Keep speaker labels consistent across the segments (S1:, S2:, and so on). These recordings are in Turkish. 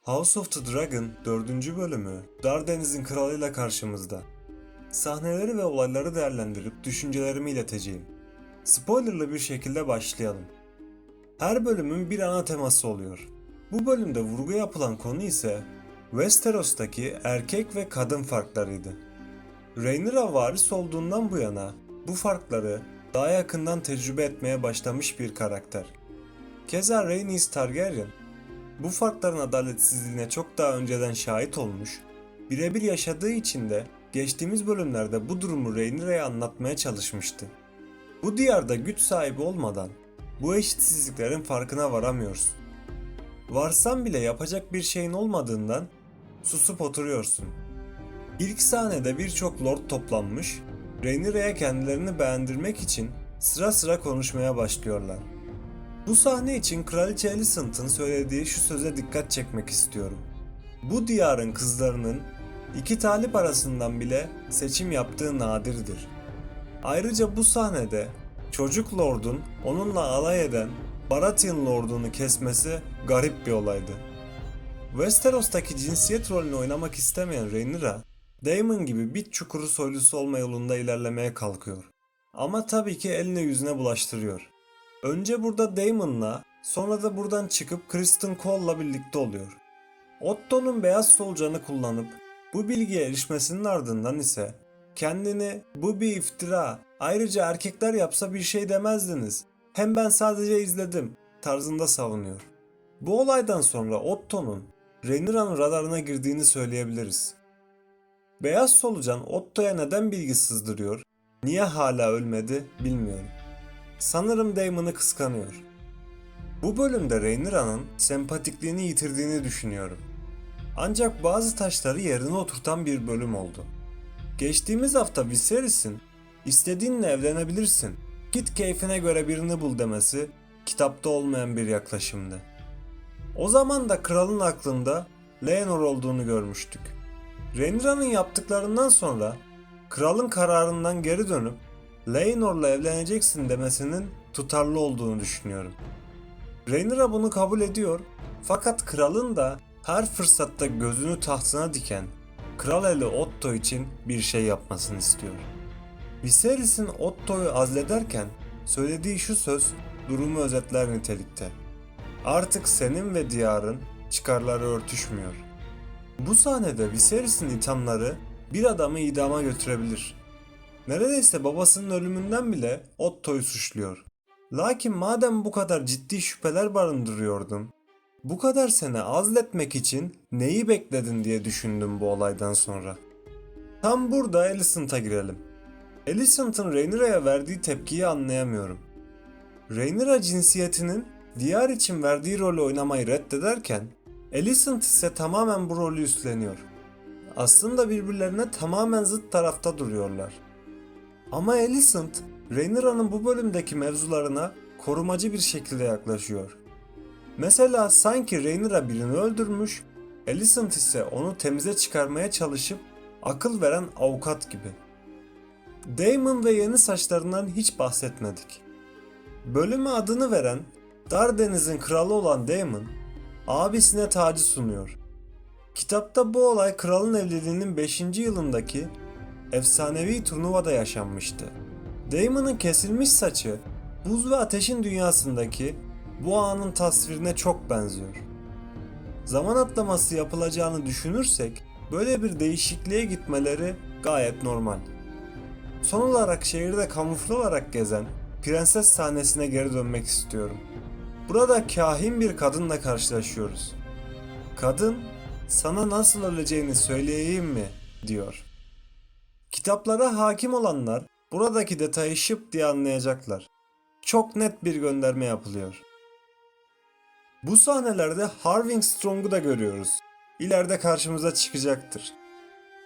S1: House of the Dragon 4. bölümü Dardeniz'in kralıyla karşımızda. Sahneleri ve olayları değerlendirip düşüncelerimi ileteceğim. Spoilerlı bir şekilde başlayalım. Her bölümün bir ana teması oluyor. Bu bölümde vurgu yapılan konu ise Westeros'taki erkek ve kadın farklarıydı. Rhaenyra varis olduğundan bu yana bu farkları daha yakından tecrübe etmeye başlamış bir karakter. Keza Rhaenys Targaryen bu farkların adaletsizliğine çok daha önceden şahit olmuş, birebir yaşadığı için de geçtiğimiz bölümlerde bu durumu Rhaenyra'ya anlatmaya çalışmıştı. Bu diyarda güç sahibi olmadan bu eşitsizliklerin farkına varamıyoruz. Varsan bile yapacak bir şeyin olmadığından susup oturuyorsun. İlk sahnede birçok lord toplanmış, Rhaenyra'ya kendilerini beğendirmek için sıra sıra konuşmaya başlıyorlar. Bu sahne için Kraliçe Alicent'ın söylediği şu söze dikkat çekmek istiyorum. Bu diyarın kızlarının iki talip arasından bile seçim yaptığı nadirdir. Ayrıca bu sahnede çocuk lordun onunla alay eden Baratheon lordunu kesmesi garip bir olaydı. Westeros'taki cinsiyet rolünü oynamak istemeyen Rhaenyra, Daemon gibi bit çukuru soylusu olma yolunda ilerlemeye kalkıyor. Ama tabii ki eline yüzüne bulaştırıyor. Önce burada Daemon'la, sonra da buradan çıkıp Kristen Cole'la birlikte oluyor. Otto'nun beyaz solucanı kullanıp bu bilgiye erişmesinin ardından ise kendini bu bir iftira, ayrıca erkekler yapsa bir şey demezdiniz, hem ben sadece izledim tarzında savunuyor. Bu olaydan sonra Otto'nun Rhaenyra'nın radarına girdiğini söyleyebiliriz. Beyaz solucan Otto'ya neden bilgi sızdırıyor, niye hala ölmedi bilmiyorum. Sanırım Daemon'ı kıskanıyor. Bu bölümde Rhaenyra'nın sempatikliğini yitirdiğini düşünüyorum. Ancak bazı taşları yerine oturtan bir bölüm oldu. Geçtiğimiz hafta Viserys'in istediğinle evlenebilirsin, git keyfine göre birini bul demesi kitapta olmayan bir yaklaşımdı. O zaman da kralın aklında Laenor olduğunu görmüştük. Rhaenyra'nın yaptıklarından sonra kralın kararından geri dönüp Laenor'la evleneceksin demesinin tutarlı olduğunu düşünüyorum. Rhaenyra bunu kabul ediyor fakat kralın da her fırsatta gözünü tahtına diken Kral eli Otto için bir şey yapmasını istiyor. Viserys'in Otto'yu azlederken söylediği şu söz durumu özetler nitelikte. Artık senin ve diyarın çıkarları örtüşmüyor. Bu sahnede Viserys'in ithamları bir adamı idama götürebilir. Neredeyse babasının ölümünden bile Otto'yu suçluyor. Lakin madem bu kadar ciddi şüpheler barındırıyordun, bu kadar sene azletmek için neyi bekledin diye düşündüm bu olaydan sonra. Tam burada Alicent'a girelim. Alicent'ın Rhaenyra'ya verdiği tepkiyi anlayamıyorum. Rhaenyra cinsiyetinin diyar için verdiği rolü oynamayı reddederken Alicent ise tamamen bu rolü üstleniyor. Aslında birbirlerine tamamen zıt tarafta duruyorlar. Ama Alicent, Rhaenyra'nın bu bölümdeki mevzularına korumacı bir şekilde yaklaşıyor. Mesela sanki Rhaenyra birini öldürmüş, Alicent ise onu temize çıkarmaya çalışıp akıl veren avukat gibi. Daemon ve yeni saçlarından hiç bahsetmedik. Bölüme adını veren, Dardeniz'in kralı olan Daemon, abisine tacı sunuyor. Kitapta bu olay kralın evliliğinin 5. yılındaki efsanevi turnuvada yaşanmıştı. Daemon'ın kesilmiş saçı, buz ve ateşin dünyasındaki bu anın tasvirine çok benziyor. Zaman atlaması yapılacağını düşünürsek böyle bir değişikliğe gitmeleri gayet normal. Son olarak şehirde kamufle olarak gezen prenses sahnesine geri dönmek istiyorum. Burada kahin bir kadınla karşılaşıyoruz. Kadın, sana nasıl öleceğini söyleyeyim mi? diyor. Kitaplara hakim olanlar buradaki detayı şıp diye anlayacaklar. Çok net bir gönderme yapılıyor. Bu sahnelerde Harving Strong'u da görüyoruz. İleride karşımıza çıkacaktır.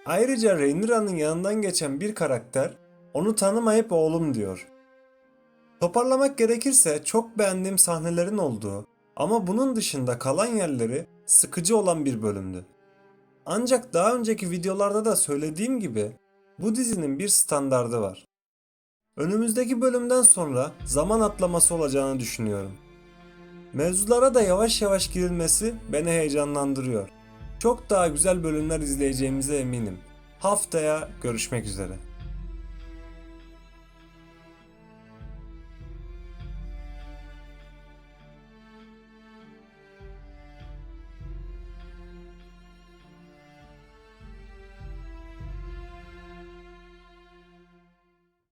S1: Ayrıca Rhaenyra'nın yanından geçen bir karakter onu tanımayıp oğlum diyor. Toparlamak gerekirse çok beğendiğim sahnelerin olduğu ama bunun dışında kalan yerleri sıkıcı olan bir bölümdü. Ancak daha önceki videolarda da söylediğim gibi bu dizinin bir standardı var. Önümüzdeki bölümden sonra zaman atlaması olacağını düşünüyorum. Mevzulara da yavaş yavaş girilmesi beni heyecanlandırıyor. Çok daha güzel bölümler izleyeceğimize eminim. Haftaya görüşmek üzere.